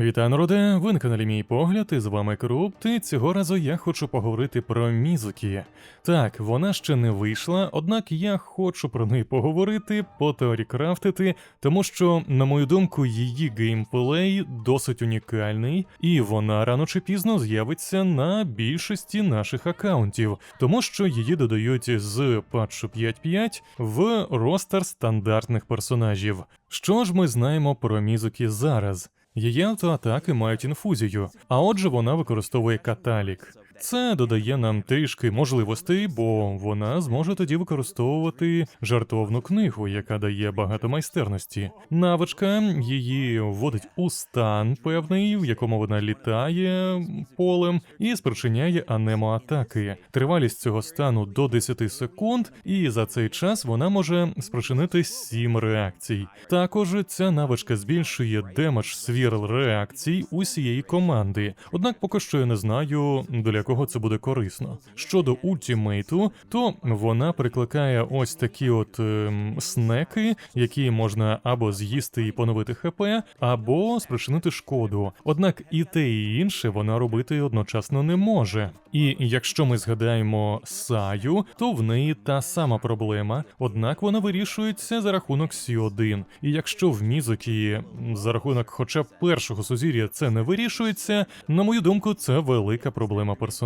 Вітаю, народе! Ви на каналі Мій Погляд, і з вами Крупт, і цього разу я хочу поговорити про Мізукі. Так, вона ще не вийшла, однак я хочу про неї поговорити, потеорікрафтити, тому що, на мою думку, її геймплей досить унікальний, і вона рано чи пізно з'явиться на більшості наших аккаунтів, тому що її додають з патчу 5.5 в ростер стандартних персонажів. Що ж ми знаємо про Мізукі зараз? Її автоатаки мають інфузію, а отже, вона використовує каталік. Це додає нам трішки можливостей, бо вона зможе тоді використовувати жартовну книгу, яка дає багато майстерності. Навичка її вводить у стан певний, в якому вона літає полем і спричиняє анемоатаки. Тривалість цього стану до 10 секунд, і за цей час вона може спричинити 7 реакцій. Також ця навичка збільшує демедж свірл реакцій усієї команди. Однак поки що я не знаю, для кого це буде корисно. Щодо ультімейту, то вона прикликає ось такі от ем, снеки, які можна або з'їсти і поновити ХП, або спричинити шкоду. Однак і те, і інше вона робити одночасно не може. І якщо ми згадаємо Саю, то в неї та сама проблема, однак вона вирішується за рахунок Сі1. І якщо в Мізокі за рахунок хоча б першого сузір'я це не вирішується, на мою думку, це велика проблема персонажа.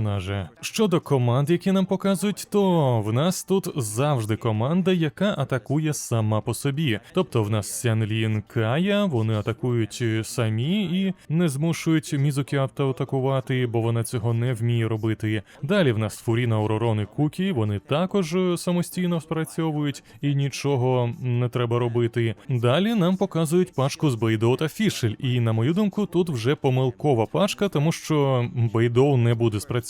Щодо команд, які нам показують, то в нас тут завжди команда, яка атакує сама по собі. Тобто в нас Сянлін Кая, вони атакують самі і не змушують Мізукі автоатакувати, бо вона цього не вміє робити. Далі в нас Фуріна, Оророн і Кукі, вони також самостійно спрацьовують і нічого не треба робити. Далі нам показують пачку з Бейдоу та Фішель, і на мою думку, тут вже помилкова пачка, тому що Бейдоу не буде спрацьовувати,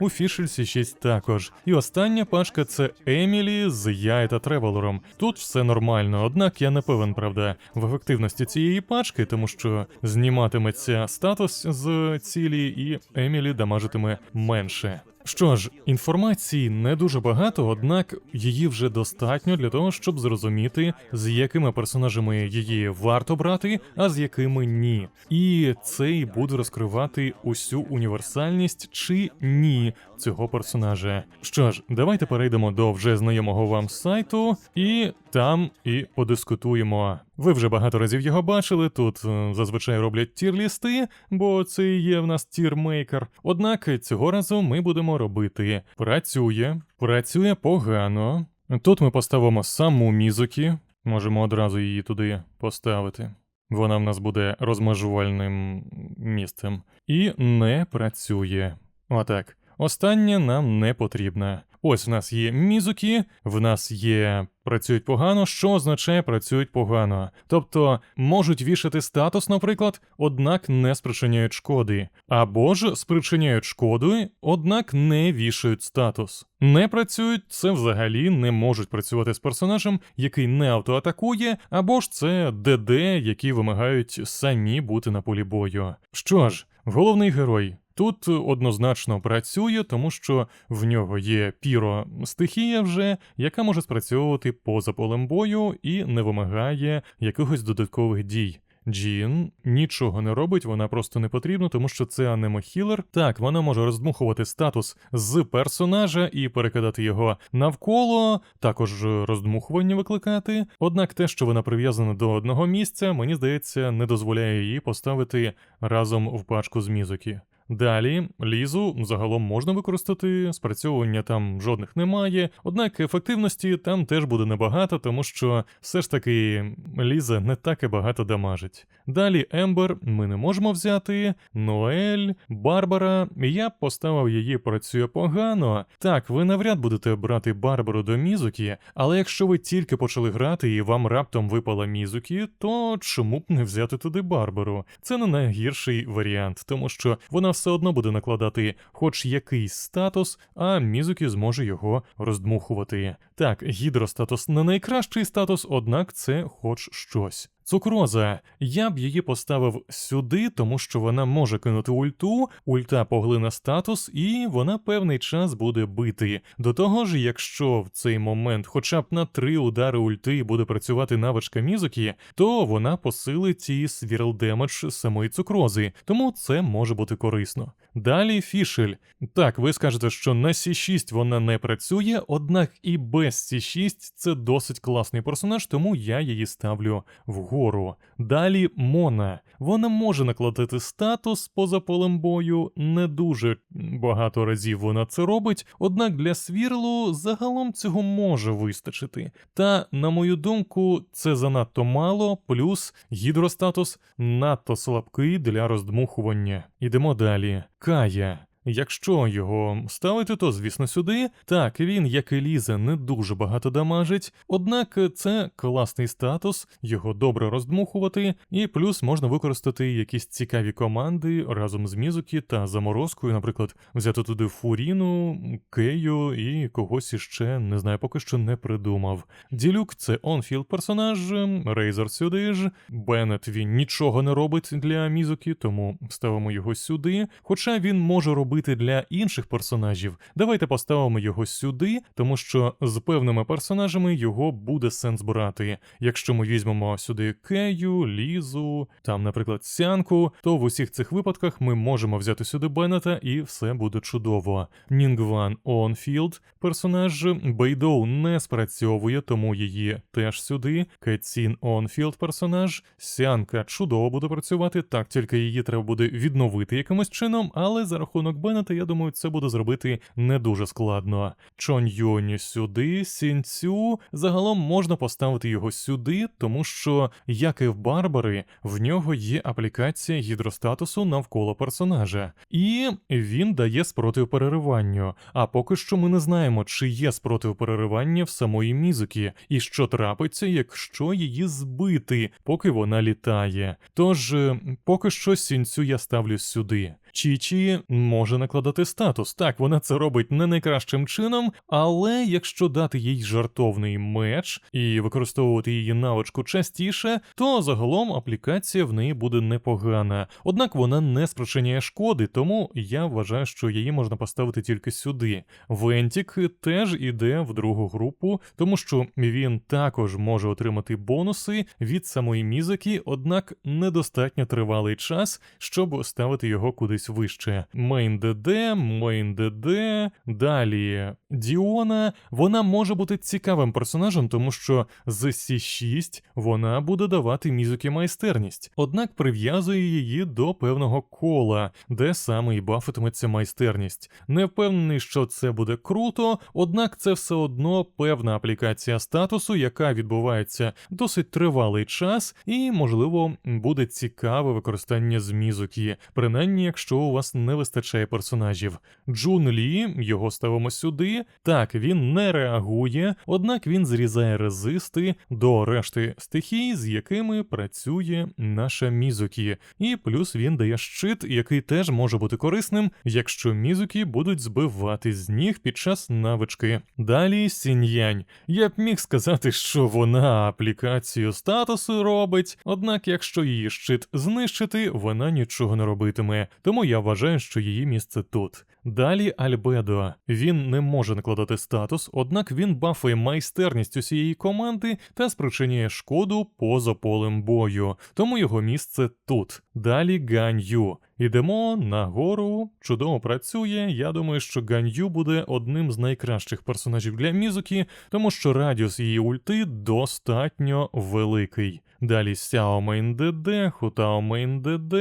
у Фішельсі 6 також. І остання пачка це Емілі з Яй та Тревелером. Тут все нормально, однак я не певен, правда, в ефективності цієї пачки, тому що зніматиметься статус з цілі, і Емілі дамажитиме менше. Що ж, інформації не дуже багато, однак її вже достатньо для того, щоб зрозуміти, з якими персонажами її варто брати, а з якими ні. І це й буде розкривати усю універсальність чи ні цього персонажа. Що ж, давайте перейдемо до вже знайомого вам сайту, і там і подискутуємо. Ви вже багато разів його бачили. Тут е, зазвичай роблять тір-лісти, бо це є в нас тірмейкер. Однак цього разу ми будемо робити працює, працює погано. Тут ми поставимо саму Мізукі, можемо одразу її туди поставити. Вона в нас буде розмежувальним місцем. І не працює. Отак. Останнє нам не потрібне. Ось в нас є мізуки, в нас є працюють погано, що означає працюють погано. Тобто можуть вішати статус, наприклад, однак не спричиняють шкоди, або ж спричиняють шкоду, однак не вішають статус. Не працюють, це взагалі не можуть працювати з персонажем, який не автоатакує, або ж це ДД, які вимагають самі бути на полі бою. Що ж, головний герой. Тут однозначно працює, тому що в нього є піро стихія вже, яка може спрацьовувати поза полем бою і не вимагає якихось додаткових дій. Джін нічого не робить, вона просто не потрібна, тому що це анемохілер. Так, вона може роздмухувати статус з персонажа і перекидати його навколо, також роздмухування викликати. Однак те, що вона прив'язана до одного місця, мені здається, не дозволяє її поставити разом в пачку з мізокі. Далі лізу загалом можна використати, спрацьовування там жодних немає, однак ефективності там теж буде небагато, тому що все ж таки ліза не так і багато дамажить. Далі Ембер ми не можемо взяти, Ноель, Барбара. Я б поставив її працює погано. Так, ви навряд будете брати Барбару до Мізукі, але якщо ви тільки почали грати і вам раптом випала Мізукі, то чому б не взяти туди Барбару? Це не найгірший варіант, тому що вона все одно буде накладати хоч якийсь статус, а Мізукі зможе його роздмухувати. Так, гідростатус не найкращий статус, однак це хоч щось. Цукроза. Я б її поставив сюди, тому що вона може кинути ульту, ульта поглине статус, і вона певний час буде бити. До того ж, якщо в цей момент хоча б на три удари ульти буде працювати навичка Мізукі, то вона посилить і свірл демедж самої цукрози, тому це може бути корисно. Далі фішель. Так, ви скажете, що на С6 вона не працює, однак і без С6 це досить класний персонаж, тому я її ставлю вгору. Далі Мона. Вона може накладати статус поза полем бою, не дуже багато разів вона це робить, однак для свірлу загалом цього може вистачити. Та, на мою думку, це занадто мало, плюс гідростатус надто слабкий для роздмухування. Ідемо далі. Кая. Якщо його ставити, то звісно сюди. Так, він, як і лізе, не дуже багато дамажить, однак це класний статус, його добре роздмухувати, і плюс можна використати якісь цікаві команди разом з Мізукі та заморозкою, наприклад, взяти туди Фуріну, Кею і когось іще, не знаю, поки що не придумав. Ділюк це онфілд персонаж, Рейзер сюди ж, Беннет він нічого не робить для Мізукі, тому ставимо його сюди. Хоча він може робити для інших персонажів, давайте поставимо його сюди, тому що з певними персонажами його буде сенс брати. Якщо ми візьмемо сюди Кею, Лізу, там, наприклад, Сянку, то в усіх цих випадках ми можемо взяти сюди Беннета і все буде чудово. Нінгван Онфілд, персонаж Бейдоу не спрацьовує, тому її теж сюди. Кетсін Онфілд персонаж, Сянка чудово буде працювати, так тільки її треба буде відновити якимось чином, але за рахунок Беннета, я думаю, це буде зробити не дуже складно. Чон Юнь сюди, Сінцю. Загалом можна поставити його сюди, тому що, як і в Барбари, в нього є аплікація гідростатусу навколо персонажа, і він дає спротив перериванню. А поки що ми не знаємо, чи є спротив переривання в самої Мізукі, і що трапиться, якщо її збити, поки вона літає. Тож, е, поки що сінцю я ставлю сюди. Чічі може накладати статус. Так, вона це робить не найкращим чином, але якщо дати їй жартовний меч і використовувати її навичку частіше, то загалом аплікація в неї буде непогана. Однак вона не спричиняє шкоди, тому я вважаю, що її можна поставити тільки сюди. Вентік теж іде в другу групу, тому що він також може отримати бонуси від самої мізики, однак недостатньо тривалий час, щоб ставити його кудись вище. Мейн ДД, Мейн ДД, далі Діона. Вона може бути цікавим персонажем, тому що з С6 вона буде давати мізуки майстерність, однак прив'язує її до певного кола, де саме і бафитиметься майстерність. Не впевнений, що це буде круто, однак це все одно певна аплікація статусу, яка відбувається досить тривалий час, і, можливо, буде цікаве використання з мізуки, принаймні, якщо у вас не вистачає персонажів. Джун Лі, його ставимо сюди. Так, він не реагує, однак він зрізає резисти до решти стихій, з якими працює наша Мізукі. І плюс він дає щит, який теж може бути корисним, якщо Мізукі будуть збивати з ніг під час навички. Далі Сіньянь. Я б міг сказати, що вона аплікацію статусу робить, однак, якщо її щит знищити, вона нічого не робитиме. Тому я вважаю, що її місце тут. Далі Альбедо. Він не може накладати статус, однак він бафує майстерність усієї команди та спричиняє шкоду поза полем бою, тому його місце тут. Далі Ганью. Ідемо нагору, чудово працює. Я думаю, що Ганью буде одним з найкращих персонажів для Мізуки, тому що радіус її ульти достатньо великий. Далі Сяо ДД, Хутао Мейн ДД,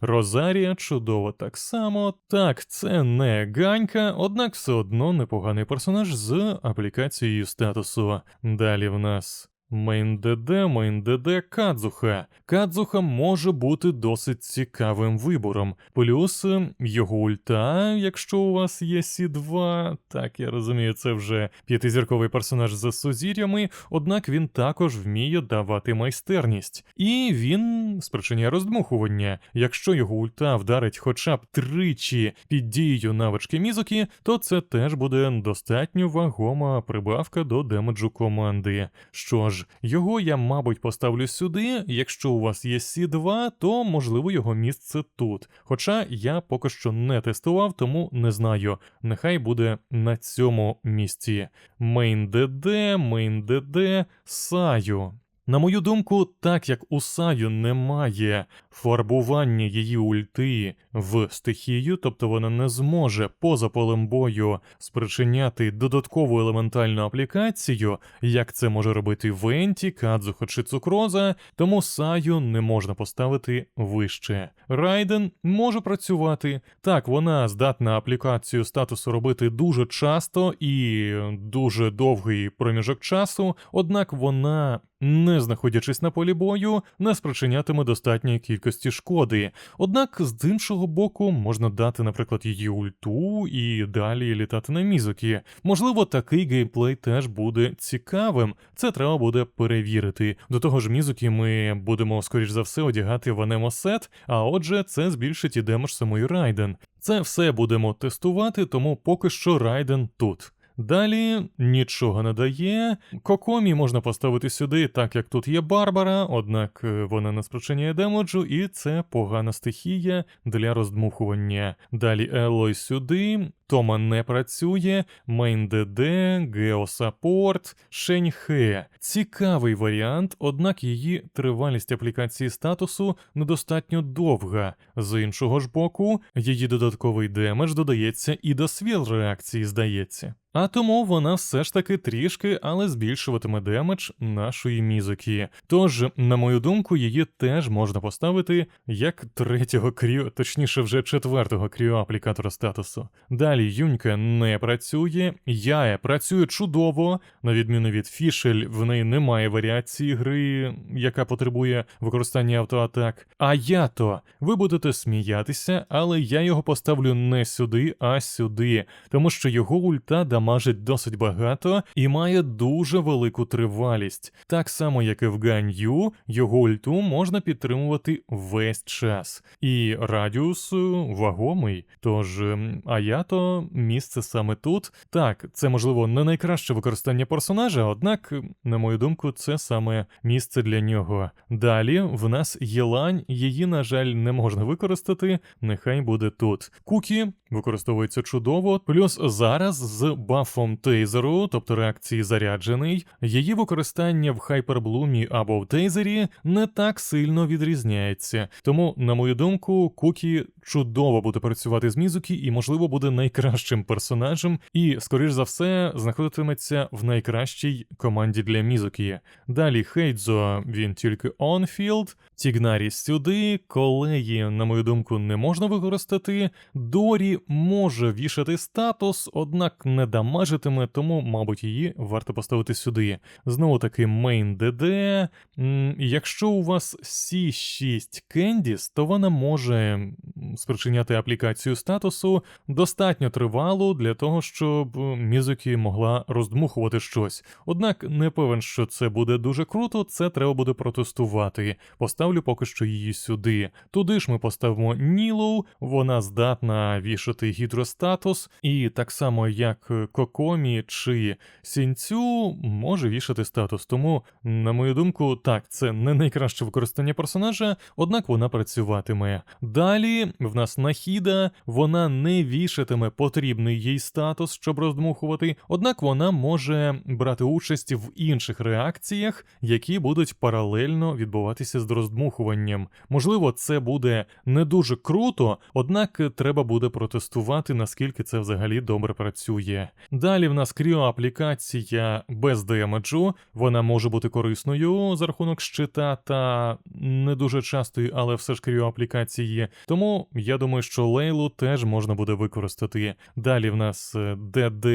Розарія чудово так само. Так, це не ганька, однак все одно непоганий персонаж з аплікацією статусу. Далі в нас. Мейн ДД, Мейн ДД, Кадзуха. Кадзуха може бути досить цікавим вибором. Плюс е, його ульта, якщо у вас є Сі2, так я розумію, це вже п'ятизірковий персонаж з сузір'ями, однак він також вміє давати майстерність. І він спричиняє роздмухування. Якщо його ульта вдарить хоча б тричі під дією навички Мізуки, то це теж буде достатньо вагома прибавка до демеджу команди. Що ж, ж, його я, мабуть, поставлю сюди. Якщо у вас є Сі2, то можливо його місце тут. Хоча я поки що не тестував, тому не знаю. Нехай буде на цьому місці. Main DD, Main DD, Саю. На мою думку, так як у Саю немає фарбування її ульти в стихію, тобто вона не зможе поза полем бою спричиняти додаткову елементальну аплікацію, як це може робити Венті, Кадзухо чи Цукроза, тому Саю не можна поставити вище. Райден може працювати. Так, вона здатна аплікацію статусу робити дуже часто і дуже довгий проміжок часу, однак вона не знаходячись на полі бою, не спричинятиме достатньої кількості шкоди. Однак, з іншого боку, можна дати, наприклад, її ульту і далі літати на мізокі. Можливо, такий геймплей теж буде цікавим. Це треба буде перевірити. До того ж, мізокі ми будемо, скоріш за все, одягати в анемосет, а отже, це збільшить і демедж самої Райден. Це все будемо тестувати, тому поки що Райден тут. Далі нічого не дає. Кокомі можна поставити сюди, так як тут є Барбара, однак е, вона не спричиняє демеджу, і це погана стихія для роздмухування. Далі Елой сюди. Тома не працює, Main DD, Geosuport, Шеньхе. Цікавий варіант, однак її тривалість аплікації статусу недостатньо довга. З іншого ж боку, її додатковий демедж додається і до свіл реакції, здається. А тому вона все ж таки трішки, але збільшуватиме демедж нашої мізики. Тож, на мою думку, її теж можна поставити як третього кріо, точніше, вже четвертого кріо аплікатора статусу. Далі Юнька не працює, Яе працює чудово, на відміну від Фішель, в неї немає варіації гри, яка потребує використання автоатак. А ято, ви будете сміятися, але я його поставлю не сюди, а сюди, тому що його ульта дамажить досить багато і має дуже велику тривалість. Так само, як і в Ганью, його ульту можна підтримувати весь час. І радіус е, вагомий. Тож ем, Місце саме тут. Так, це можливо не найкраще використання персонажа, однак, на мою думку, це саме місце для нього. Далі в нас є лань, її, на жаль, не можна використати, нехай буде тут. Кукі використовується чудово, плюс зараз з бафом тейзеру, тобто реакції заряджений, її використання в хайперблумі або в тейзері не так сильно відрізняється. Тому, на мою думку, Кукі чудово буде працювати з Мізукі і, можливо, буде найкращим персонажем, і, скоріш за все, знаходитиметься в найкращій команді для Мізукі. Далі Хейдзо, він тільки онфілд, Тігнарі сюди, колеї, на мою думку, не можна використати. Дорі може вішати статус, однак не дамажитиме, тому, мабуть, її варто поставити сюди. Знову таки, main DD. Якщо у вас C6 Candice, то вона може спричиняти аплікацію статусу достатньо тривалу для того, щоб Мізукі могла роздмухувати щось. Однак не певен, що це буде дуже круто, це треба буде протестувати. Поставлю поки що її сюди. Туди ж ми поставимо Нілоу, вона здатна вішати гідростатус, і так само як Кокомі чи Сінцю може вішати статус. Тому, на мою думку, так, це не найкраще використання персонажа, однак вона працюватиме. Далі в нас Нахіда, вона не вішатиме потрібний їй статус, щоб роздмухувати, однак вона може брати участь в інших реакціях, які будуть паралельно відбуватися з роздмухуванням. Можливо, це буде не дуже круто, однак треба буде протестувати, наскільки це взагалі добре працює. Далі в нас кріоаплікація без демеджу, вона може бути корисною за рахунок щита та не дуже частої, але все ж кріоаплікації. Тому я думаю, що Лейлу теж можна буде використати. Далі в нас е, ДД.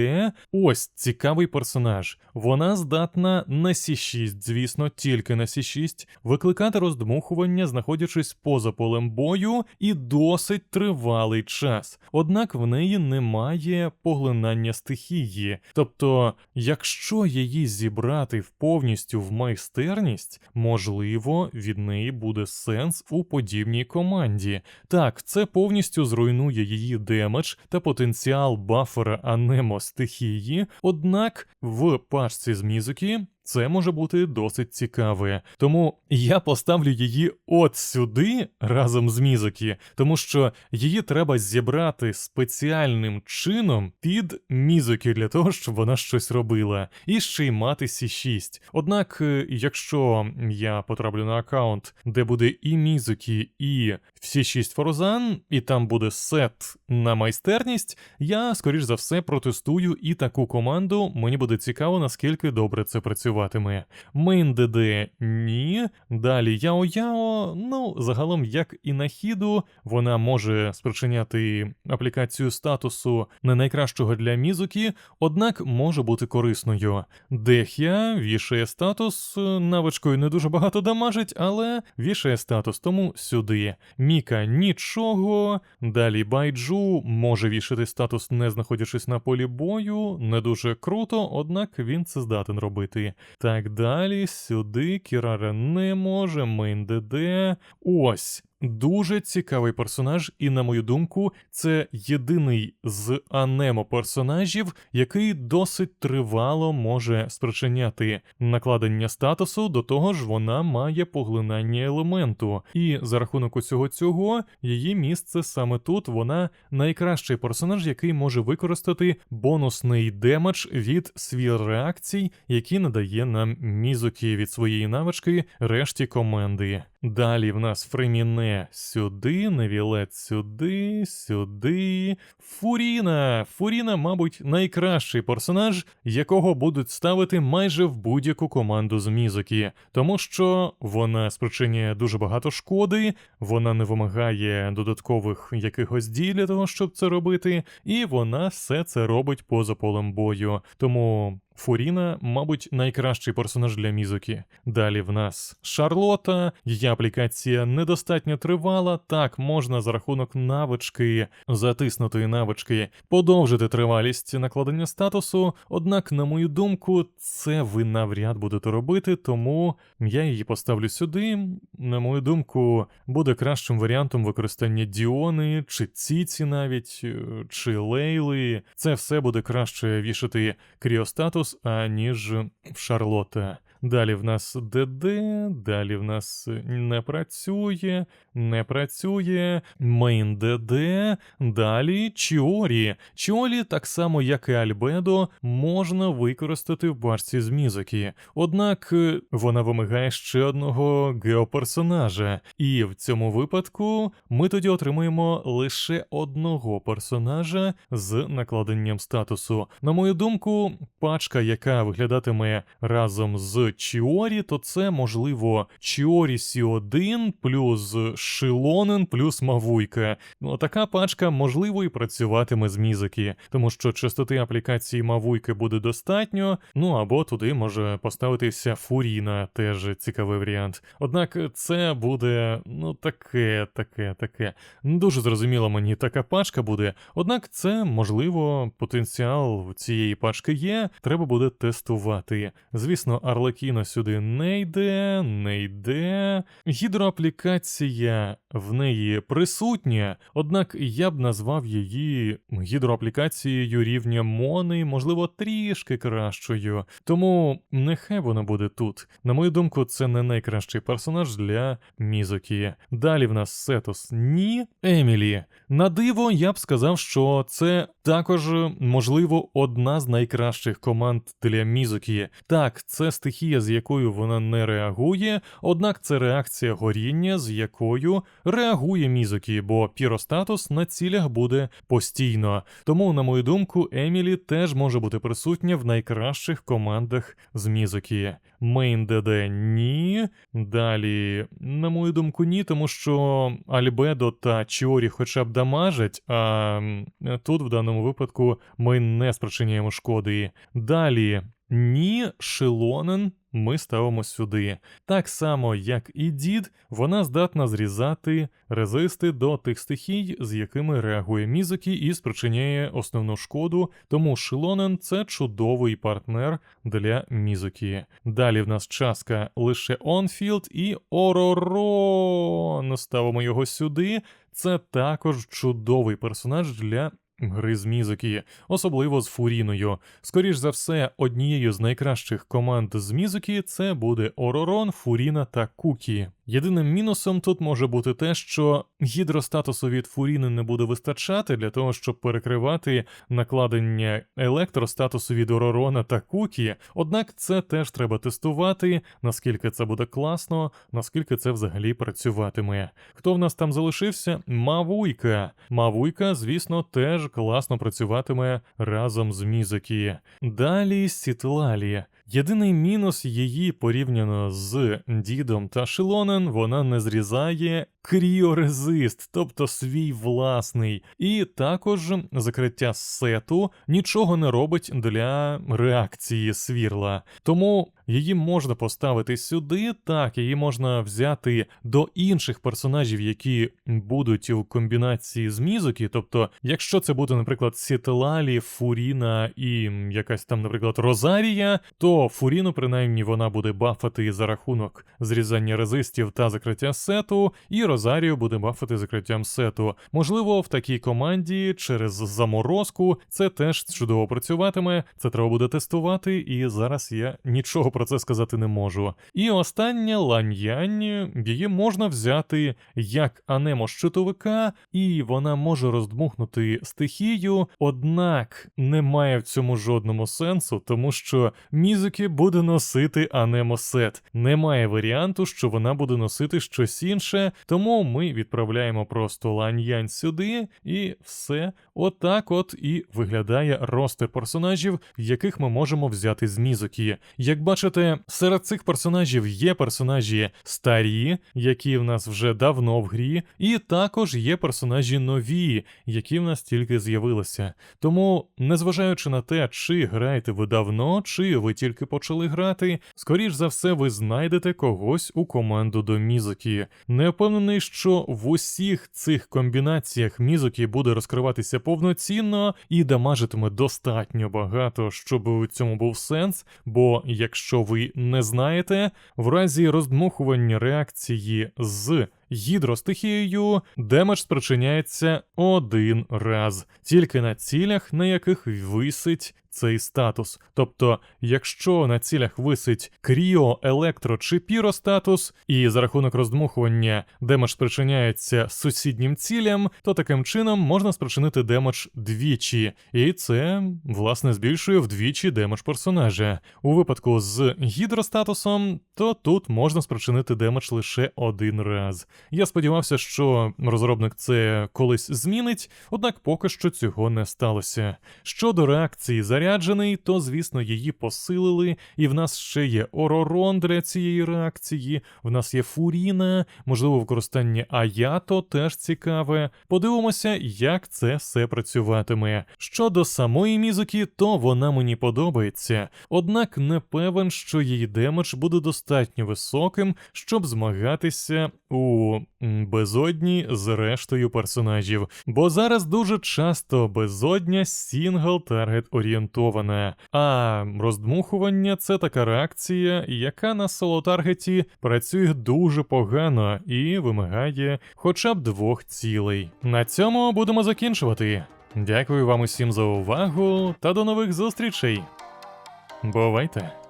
Ось цікавий персонаж. Вона здатна на Сі6, звісно, тільки на Сі6, викликати роздмухування, знаходячись поза полем бою, і досить тривалий час. Однак в неї немає поглинання стихії. Тобто, якщо її зібрати повністю в майстерність, можливо, від неї буде сенс у подібній команді. Так, це повністю зруйнує її демедж та потенціал бафера анемо стихії, однак в пачці з Мізукі це може бути досить цікаве. Тому я поставлю її от сюди разом з Мізукі, тому що її треба зібрати спеціальним чином під Мізукі для того, щоб вона щось робила, і ще й мати C6. Однак, е, якщо я потраплю на аккаунт, де буде і Мізукі, і всі 6 Форзан, і там буде сет на майстерність, я, скоріш за все, протестую і таку команду. Мені буде цікаво, наскільки добре це працюватиме. Main ні. Далі Яо Яо, ну, загалом, як і на хіду, вона може спричиняти аплікацію статусу не найкращого для Мізукі, однак може бути корисною. Дехя вішає статус, навичкою не дуже багато дамажить, але вішає статус, тому сюди. Міка нічого. Далі Байджу може вішати статус, не знаходячись на полі бою. Не дуже круто, однак він це здатен робити. Так далі, сюди Кіраре не може, Мейн ДД. Ось. Дуже цікавий персонаж, і, на мою думку, це єдиний з анемо персонажів, який досить тривало може спричиняти накладення статусу, до того ж вона має поглинання елементу. І за рахунок усього цього, її місце саме тут вона найкращий персонаж, який може використати бонусний демедж від свір реакцій, які надає нам Мізукі від своєї навички решті команди. Далі в нас Фреміне сюди, Невілет сюди, сюди. Фуріна. Фуріна, мабуть, найкращий персонаж, якого будуть ставити майже в будь-яку команду з Мізукі, тому що вона спричиняє дуже багато шкоди, вона не вимагає додаткових якихось дій для того, щоб це робити, і вона все це робить поза полем бою. Тому Фуріна, мабуть, найкращий персонаж для Мізукі. Далі в нас Шарлота, її аплікація недостатньо тривала. Так, можна за рахунок навички, затиснутої навички, подовжити тривалість накладення статусу. Однак, на мою думку, це ви навряд будете робити, тому я її поставлю сюди. На мою думку, буде кращим варіантом використання Діони, чи Ціці навіть, чи Лейли. Це все буде краще вішати кріостатус, аніж в Шарлота. Далі в нас ДД, далі в нас не працює, не працює, Main DD, далі Чіорі. Чіорі, так само як і Альбедо, можна використати в башці з Мізукі. Однак е, вона вимагає ще одного геоперсонажа, і в цьому випадку ми тоді отримуємо лише одного персонажа з накладенням статусу. На мою думку, пачка, яка виглядатиме разом з Чіорі, то це можливо Чіорі Сі 1 плюс Шилонен плюс Мавуйка. Ну, така пачка можливо і працюватиме з мізики, тому що частоти аплікації Мавуйки буде достатньо. Ну або туди може поставитися Фуріна, теж цікавий варіант. Однак це буде ну таке, таке, таке. Дуже зрозуміло мені така пачка буде. Однак це можливо потенціал цієї пачки є. Треба буде тестувати. Звісно, Арлекіно сюди не йде, не йде. Гідроаплікація в неї присутня, однак я б назвав її гідроаплікацією рівня Мони, можливо, трішки кращою. Тому нехай вона буде тут. На мою думку, це не найкращий персонаж для Мізокі. Далі в нас Сетос ні. Емілі. На диво, я б сказав, що це також, можливо, одна з найкращих команд для Мізокі. Так, це стихія, з якою вона не реагує, однак це реакція горіння, з якою реагує Мізокі, бо піростатус на цілях буде постійно. Тому, на мою думку, Емілі теж може бути присутня в найкращих командах з Мізокі. Мейн ДД ні. Далі, на мою думку, ні, тому що Альбедо та Чіорі хоча б дамажать, а тут в даному випадку ми не спричиняємо шкоди. Далі. Ні, Шилонен ми ставимо сюди. Так само, як і дід, вона здатна зрізати резисти до тих стихій, з якими реагує Мізукі і спричиняє основну шкоду, тому Шилонен це чудовий партнер для Мізукі. Далі в нас частка лише Онфілд і Оророн. Ставимо його сюди. Це також чудовий персонаж для гри з мізики, особливо з Фуріною. Скоріш за все, однією з найкращих команд з мізики це буде Оророн, Фуріна та Кукі. Єдиним мінусом тут може бути те, що гідростатусу від Фуріни не буде вистачати для того, щоб перекривати накладення електростатусу від Оророна та Кукі. Однак це теж треба тестувати, наскільки це буде класно, наскільки це взагалі працюватиме. Хто в нас там залишився? Мавуйка. Мавуйка, звісно, теж класно працюватиме разом з Мізукі. Далі Сітлалі. Єдиний мінус її порівняно з Дідом та Шилонен, вона не зрізає кріорезист, тобто свій власний, і також закриття сету нічого не робить для реакції свірла. Тому її можна поставити сюди, так, її можна взяти до інших персонажів, які будуть у комбінації з Мізукі. Тобто, якщо це буде, наприклад, Сітелалі, Фуріна і якась там, наприклад, Розарія, то Фуріну, принаймні, вона буде бафати за рахунок зрізання резистів та закриття сету, і Розарію буде бафати закриттям сету. Можливо, в такій команді через заморозку це теж чудово працюватиме. Це треба буде тестувати, і зараз я нічого про це сказати не можу. І остання ланьянь, її можна взяти як анемо щитовика, і вона може роздмухнути стихію, однак немає в цьому жодному сенсу, тому що Мізуки буде носити анемо сет. Немає варіанту, що вона буде носити щось інше, тому ми відправляємо просто ланьянь сюди, і все. Отак от і виглядає ростер персонажів, яких ми можемо взяти з Мізукі. Як бачите, серед цих персонажів є персонажі старі, які в нас вже давно в грі, і також є персонажі нові, які в нас тільки з'явилися. Тому, незважаючи на те, чи граєте ви давно, чи ви тільки почали грати, скоріш за все, ви знайдете когось у команду до Мізукі. Не впевнений, що в усіх цих комбінаціях Мізукі буде розкриватися повноцінно і дамажитиме достатньо багато, щоб у цьому був сенс. Бо якщо ви не знаєте, в разі роздмухування реакції з гідростихією демедж спричиняється один раз, тільки на цілях, на яких висить цей статус. Тобто, якщо на цілях висить кріо, електро чи піростатус, і за рахунок роздмухування демедж спричиняється сусіднім цілям, то таким чином можна спричинити демедж двічі, і це власне збільшує вдвічі демедж персонажа. У випадку з гідростатусом, то тут можна спричинити демедж лише один раз. Я сподівався, що розробник це колись змінить, однак поки що цього не сталося. Щодо реакції заряджений, то звісно її посилили, і в нас ще є Оророн для цієї реакції, в нас є Фуріна, можливо, використання Аято теж цікаве. Подивимося, як це все працюватиме. Щодо самої Мізуки, то вона мені подобається, однак не певен, що її демедж буде достатньо високим, щоб змагатися у безодні з рештою персонажів. Бо зараз дуже часто безодня сінгл таргет орієнтована, а роздмухування це така реакція, яка на соло-таргеті працює дуже погано і вимагає хоча б двох цілей. На цьому будемо закінчувати. Дякую вам усім за увагу та до нових зустрічей. Бувайте!